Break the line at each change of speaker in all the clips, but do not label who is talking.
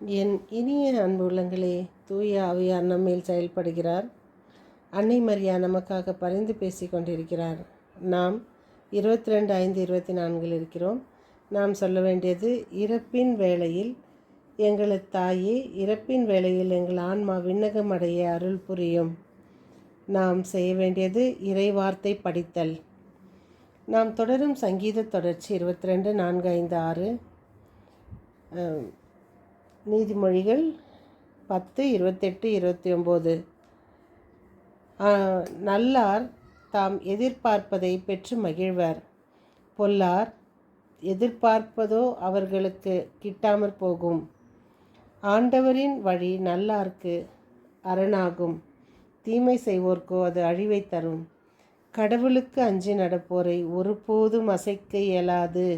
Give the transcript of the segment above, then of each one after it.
என் இனிய அன்பு உள்ளங்களே தூய ஆவியார் நம்மில் செயல்படுகிறார். அன்னை மரியா நமக்காக பரிந்து பேசி கொண்டிருக்கிறார். நாம் இருபத்தி ரெண்டு ஐந்து இருபத்தி நான்கில் இருக்கிறோம். நாம் சொல்ல வேண்டியது இறப்பின் வேளையில் எங்களது தாயே இறப்பின் வேளையில் எங்கள் ஆன்மா விண்ணகம் அடைய அருள் புரியும். நாம் செய்ய வேண்டியது இறைவார்த்தை படித்தல். நாம் தொடரும் சங்கீத தொடர்ச்சி இருபத்தி ரெண்டு நான்கு ஐந்து ஆறு. நீதிமொழிகள் பத்து இருபத்தெட்டு இருபத்தி ஒம்பது நல்லார் தாம் எதிர்பார்ப்பதை பெற்று மகிழ்வர். பொல்லார் எதிர்பார்ப்பதோ அவர்களுக்கு கிட்டாமற் போகும். ஆண்டவரின் வழி நல்லார்க்கு அரணாகும். தீமை செய்வோர்க்கோ அது அழிவை தரும். கடவுளுக்கு அஞ்சி நடப்போரை ஒருபோதும் அசைக்க இயலாது.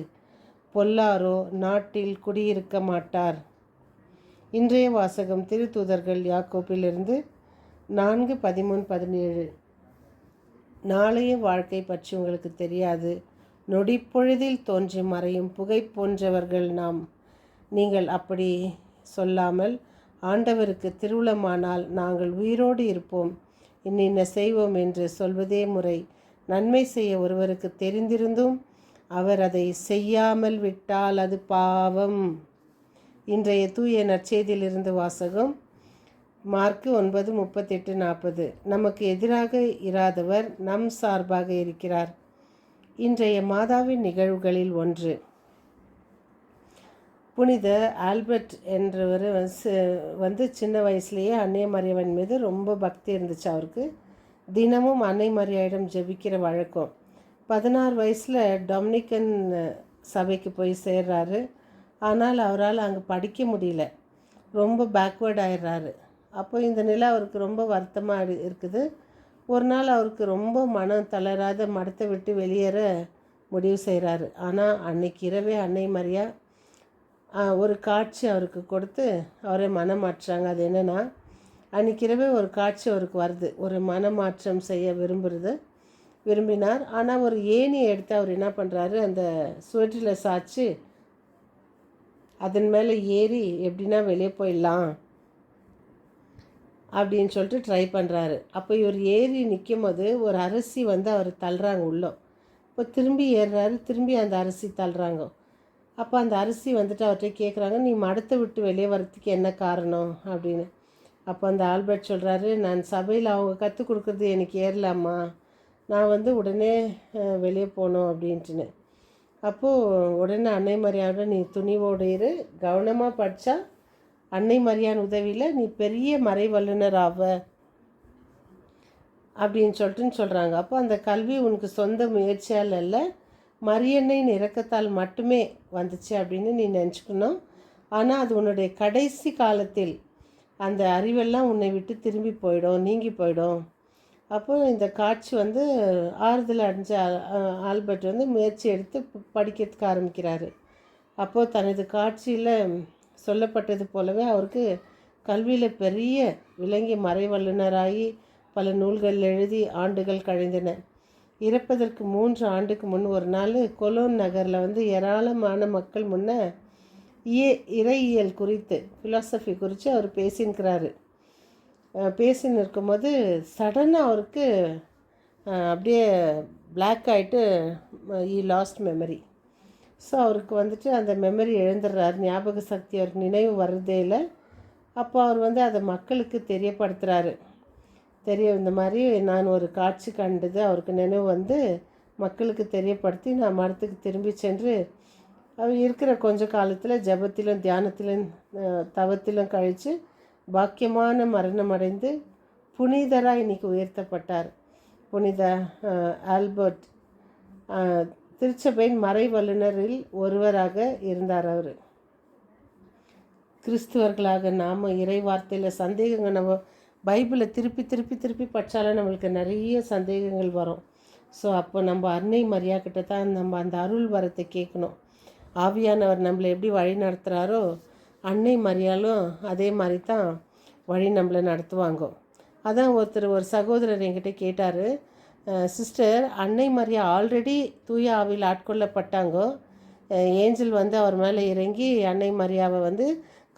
பொல்லாரோ நாட்டில் குடியிருக்க மாட்டார். இன்றைய வாசகம் திருத்தூதர்கள் யாக்கோப்பிலிருந்து நான்கு பதிமூணு பதினேழு. நாளைய வாழ்க்கை பற்றி உங்களுக்கு தெரியாது. நொடிப்பொழுதில் தோன்றி மறையும் புகை போன்றவர்கள் நாம். நீங்கள் அப்படி சொல்லாமல் ஆண்டவருக்கு திருவுளமானால் நாங்கள் உயிரோடு இருப்போம். இன்னின்ன செய்வோம் என்று சொல்வதே முறை. நன்மை செய்ய ஒருவருக்கு தெரிந்திருந்தும் அவர் அதை செய்யாமல் விட்டால் அது பாவம். இன்றைய தூய நற்செய்தியிலிருந்து வாசகம் மார்க்கு ஒன்பது முப்பத்தெட்டு நாற்பது. நமக்கு எதிராக இராதவர் நம் சார்பாக இருக்கிறார். இன்றைய மாதாவின் நிகழ்வுகளில் ஒன்று. புனித ஆல்பர்ட் என்றவர் வந்து- வந்து சின்ன வயசுலேயே அன்னை மரியவன் மீது ரொம்ப பக்தி இருந்துச்சு அவருக்கு. தினமும் அன்னை மரியாயிடம் ஜெபிக்கிற வழக்கம். பதினாறு வயசில் டொமினிக்கன் சபைக்கு போய் சேர்றாரு. ஆனால் அவரால் அங்கே படிக்க முடியல. ரொம்ப பேக்வேர்ட் ஆயிடுறாரு. அப்போ இந்த நிலை அவருக்கு ரொம்ப வருத்தமாக இருக்குது. ஒரு நாள் அவருக்கு ரொம்ப மனம் தளராத மடத்தை விட்டு வெளியேற முடிவு செய்கிறாரு ஆனால் அன்னைக்கு இரவே அன்னை மரியா ஒரு காட்சி அவருக்கு கொடுத்து அவரை மனமாற்றுறாங்க அது என்னென்னா அன்றைக்கி இரவே ஒரு காட்சி அவருக்கு வருது. ஒரு மனமாற்றம் செய்ய விரும்புகிறது விரும்பினார். ஆனால் ஒரு ஏணியை எடுத்து அவர் என்ன பண்ணுறாரு அந்த சுவற்றில் சாய்ச்சி அதன் மேலே ஏறி எப்படின்னா வெளியே போயிடலாம் அப்படின்னு சொல்லிட்டு ட்ரை பண்ணுறாரு அப்போ இவர் ஏறி நிற்கும் போது ஒரு அரிசி வந்து அவர் தள்ளுறாங்க உள்ளே. இப்போ திரும்பி ஏறுறாரு திரும்பி அந்த அரிசி தள்ளுறாங்க. அப்போ அந்த அரிசி வந்துட்டு அவர்கிட்ட கேட்குறாங்க நீ மடத்தை விட்டு வெளியே வரத்துக்கு என்ன காரணம்? அப்படின்னு. அப்போ அந்த ஆல்பர்ட் சொல்கிறாரு நான் சபையில் அவங்க கற்றுக் கொடுக்குறது எனக்கு ஏறலாமா? நான் வந்து உடனே வெளியே போகணும் அப்படின்ட்டுன்னு. அப்போது உடனே அன்னை மரியாதை நீ துணிவோடு இரு. கவனமாக படித்தா அன்னை மரியான் உதவியில் நீ பெரிய மறை வல்லுனர் ஆவ அப்படின்னு சொல்லிட்டுன்னு சொல்கிறாங்க அப்போ அந்த கல்வி உனக்கு சொந்த முயற்சியால் இல்லை மரியன்னையின் இறக்கத்தால் மட்டுமே வந்துச்சு அப்படின்னு நீ நினச்சிக்கணும். ஆனால் அது உன்னுடைய கடைசி காலத்தில் அந்த அறிவெல்லாம் உன்னை விட்டு திரும்பி போயிடும் நீங்கி போயிடும். அப்போ இந்த காட்சி வந்து ஆறுதல் அடைஞ்ச ஆல்பர்ட் வந்து முயற்சி எடுத்து படிக்கிறதுக்கு ஆரம்பிக்கிறாரு. அப்போது தனது காட்சியில் சொல்லப்பட்டது போலவே அவருக்கு கல்வியில் பெரிய விளங்கி மறை வல்லுநராகி பல நூல்கள் எழுதி ஆண்டுகள் கழிந்தன. இறப்பதற்கு மூன்று ஆண்டுக்கு முன் ஒரு நாள் கொலோன் நகரில் வந்து ஏராளமான மக்கள் முன்ன இய இறையியல் குறித்து ஃபிலாசபி குறித்து அவர் பேசியிருக்கிறாரு. பேசின்னு இருக்கும்போது சடனாக அவருக்கு அப்படியே பிளாக் ஆகிட்டு ஈ லாஸ்ட் மெமரி ஸோ அவருக்கு வந்துட்டு அந்த மெமரி எழுந்துடுறாரு. ஞாபக சக்தி அவருக்கு நினைவு வர்றதே இல்லை. அப்போ அவர் வந்து அதை மக்களுக்கு தெரியப்படுத்துகிறாரு தெரிய இந்த மாதிரி நான் ஒரு காட்சி கண்டது அவருக்கு நினைவு வந்து மக்களுக்கு தெரியப்படுத்தி நான் மரத்துக்கு திரும்பி சென்று அவர் இருக்கிற கொஞ்ச காலத்தில் ஜெபத்திலும் தியானத்திலும் தவத்திலும் கழித்து பாக்கியமான மரணம் அடைந்து புனிதராக இன்னைக்கு உயர்த்தப்பட்டார். புனித ஆல்பர்ட் திருச்சபையின் மறை வல்லுநரில் ஒருவராக இருந்தார் அவர். கிறிஸ்துவர்களாக நாம் இறை வார்த்தையில் சந்தேகங்கள் நம்ம பைபிளை திருப்பி திருப்பி திருப்பி படித்தாலும் நம்மளுக்கு நிறைய சந்தேகங்கள் வரும். ஸோ அப்போ நம்ம அன்னை மரியா கிட்ட தான் நம்ம அந்த அருள் வரத்தை கேட்கணும். ஆவியானவர் நம்மளை எப்படி வழி நடத்துகிறாரோ அன்னை மரியாலும் அதே மாதிரி தான் வழி நம்மளை நடத்துவாங்க. அதான் ஒருத்தர் ஒரு சகோதரர் என்கிட்ட கேட்டார் சிஸ்டர் அன்னை மரியா ஆல்ரெடி தூய ஆவியில் ஆட்கொள்ளப்பட்டாங்க. ஏஞ்சல் வந்து அவர் மேலே இறங்கி அன்னை மரியாவை வந்து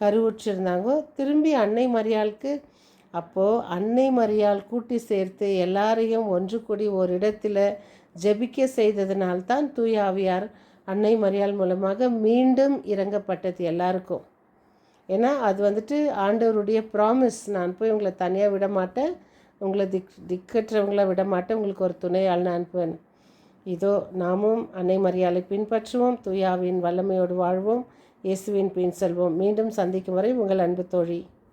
கருவுற்றிருந்தாங்க. திரும்பி அன்னை மரியாளுக்கு அப்போது அன்னை மரியாள் கூட்டி சேர்த்து எல்லாரையும் ஒன்று கூடி ஒரு இடத்துல ஜெபிக்க செய்ததினால்தான் தூய ஆவியார் அன்னை மரியாள் மூலமாக மீண்டும் இறங்கப்பட்டது எல்லாருக்கும். ஏன்னா அது வந்துட்டு ஆண்டவருடைய ப்ராமிஸ் நான் போய் உங்களை தனியாக விட மாட்டேன் உங்களை திக் திக்கற்றவங்கள விட மாட்டேன் உங்களுக்கு ஒரு துணையால் நான் அனுப்புவேன். இதோ நாமும் அன்னை மரியாதை பின்பற்றுவோம். துயாவின் வல்லமையோடு வாழ்வோம். இயேசுவின் பின் செல்வோம். மீண்டும் சந்திக்கும் வரை உங்கள் அன்பு தோழி.